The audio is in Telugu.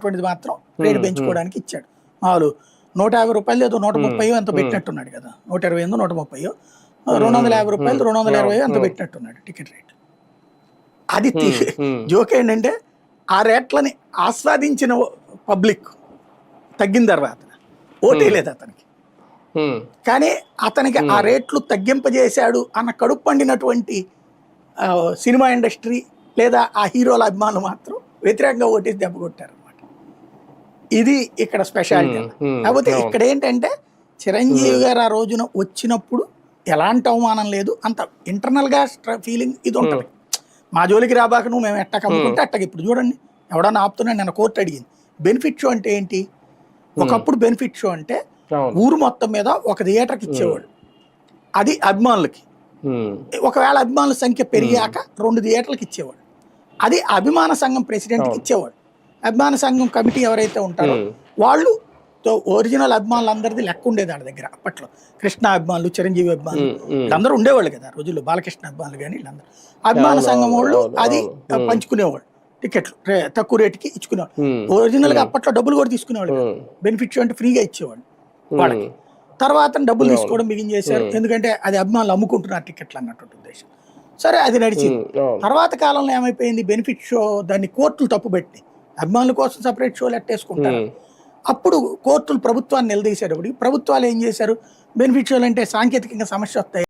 అటువంటిది మాత్రం రేటు Hmm, పెంచుకోవడానికి ఇచ్చాడు. మామూలు నూట యాభై రూపాయలు ఏదో నూట ముప్పై ఎంత. పెట్టినట్టున్నాడు కదా. నూట ఇరవై ఎనిమిది నూట ముప్పై. రెండు వందల యాభై రూపాయలు రెండు వందల ఇరవై ఎంత. పెట్టినట్టున్నాడు టికెట్ రేట్. అది జోక్ ఏంటంటే ఆ రేట్లని ఆస్వాదించిన పబ్లిక్ తగ్గిన తర్వాత ఓటే. లేదు అతనికి. కానీ అతనికి ఆ. రేట్లు తగ్గింపజేశాడు అన్న కడుపు పండినటువంటి సినిమా ఇండస్ట్రీ లేదా ఆ హీరోల అభిమానులు మాత్రం వ్యతిరేకంగా ఓటేసి దెబ్బ కొట్టారు. ఇది ఇక్కడ స్పెషాలిటీ కాకపోతే. ఇక్కడ ఏంటంటే చిరంజీవి గారు ఆ రోజున వచ్చినప్పుడు ఎలాంటి అవమానం లేదు అంత ఇంటర్నల్గా ఫీలింగ్ ఇది ఉంటుంది. మా జోలికి రాబాక నువ్వు మేము ఎట్టక అమ్ముకుంటే అట్టక ఇప్పుడు చూడండి ఎవడన్నా ఆపుతున్నాడు నిన్న కోర్టు అడిగింది. బెనిఫిట్ షో అంటే ఏంటి? ఒకప్పుడు బెనిఫిట్ షో అంటే ఊరు మొత్తం మీద ఒక థియేటర్కి ఇచ్చేవాడు. అది అభిమానులకి. ఒకవేళ అభిమానుల సంఖ్య పెరిగాక రెండు థియేటర్లకు ఇచ్చేవాడు. అది అభిమాన సంఘం ప్రెసిడెంట్కి. ఇచ్చేవాడు. అభిమాన సంఘం కమిటీ ఎవరైతే ఉంటారో వాళ్ళు ఒరిజినల్ అభిమానులు అందరిది లెక్క ఉండేది వాళ్ళ దగ్గర అప్పట్లో. కృష్ణ అభిమానులు చిరంజీవి అభిమానులు వీళ్ళందరూ ఉండేవాళ్ళు కదా రోజుల్లో. బాలకృష్ణ అభిమానులు కానీ వీళ్ళందరూ. అభిమాన సంఘం వాళ్ళు అది. పంచుకునేవాళ్ళు. టికెట్లు తక్కువ రేటుకి ఇచ్చుకునేవాళ్ళు. ఒరిజినల్గా అప్పట్లో డబ్బులు కూడా తీసుకునేవాళ్ళు ఉమ్, బెనిఫిట్ అంటే ఫ్రీగా ఇచ్చేవాళ్ళు వాళ్ళకి. తర్వాత డబ్బులు. తీసుకోవడం బిగించేశారు ఉమ్. ఎందుకంటే అది అభిమానులు అమ్ముకుంటున్నారు టికెట్లు అన్నట్టు ఉద్దేశం. సరే అది నడిచింది. తర్వాత కాలంలో ఏమైపోయింది? బెనిఫిట్ షో దాన్ని కోర్టులు తప్పుపెట్టి అభిమానుల కోసం సపరేట్ షోలు ఎట్టేసుకుంటారు. ఉమ్, అప్పుడు కోర్టులు ప్రభుత్వాన్ని నిలదీసేటప్పుడు ప్రభుత్వాలు ఏం చేశారు? బెనిఫిట్ షోలు అంటే సాంకేతికంగా సమస్య వస్తాయి.